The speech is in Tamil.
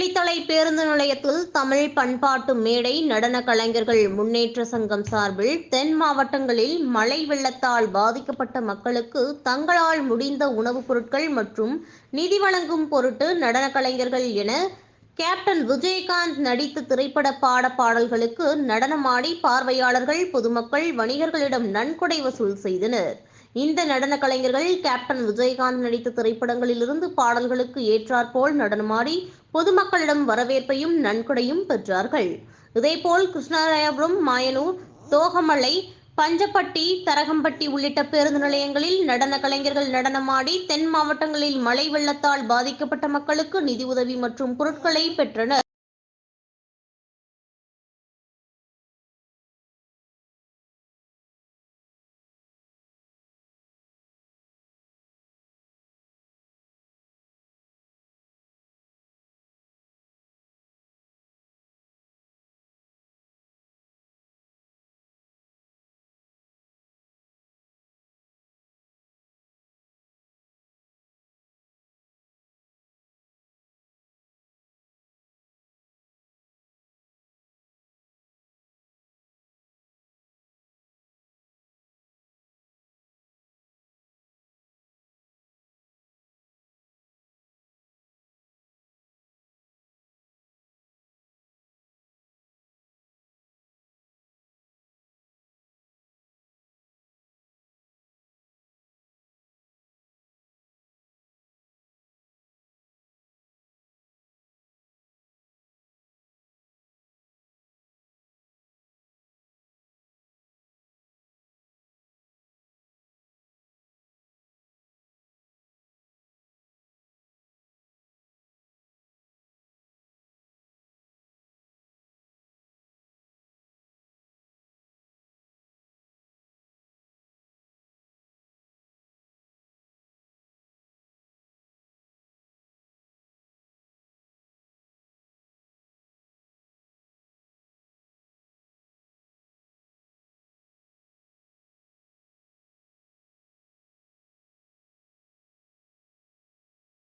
குளித்தலை பேருந்து நிலையத்தில் தமிழ் பண்பாட்டு மேடை நடன கலைஞர்கள் முன்னேற்ற சங்கம் சார்பில் தென் மாவட்டங்களில் மழை வெள்ளத்தால் பாதிக்கப்பட்ட மக்களுக்கு தங்களால் முடிந்த உணவுப் பொருட்கள் மற்றும் நிதி வழங்கும் பொருட்டு நடன கலைஞர்கள் என கேப்டன் விஜயகாந்த் நடித்த திரைப்பட பாட பாடல்களுக்கு நடனமாடி பார்வையாளர்கள் பொதுமக்கள் வணிகர்களிடம் நன்கொடை வசூல் செய்தனர். இந்த நடன கலைஞர்கள் கேப்டன் விஜயகாந்த் நடித்த திரைப்படங்களிலிருந்து பாடல்களுக்கு ஏற்றாற்போல் நடனமாடி பொதுமக்களிடம் வரவேற்பையும் நன்கொடையும் பெற்றார்கள். இதேபோல் கிருஷ்ணராயபுரம் மாயனூர் தோகமலை பஞ்சப்பட்டி தரகம்பட்டி உள்ளிட்ட பேருந்து நிலையங்களில் நடன கலைஞர்கள் நடனமாடி தென் மாவட்டங்களில் மழை வெள்ளத்தால் பாதிக்கப்பட்ட மக்களுக்கு நிதி உதவி மற்றும் பொருட்களை பெற்றனர்.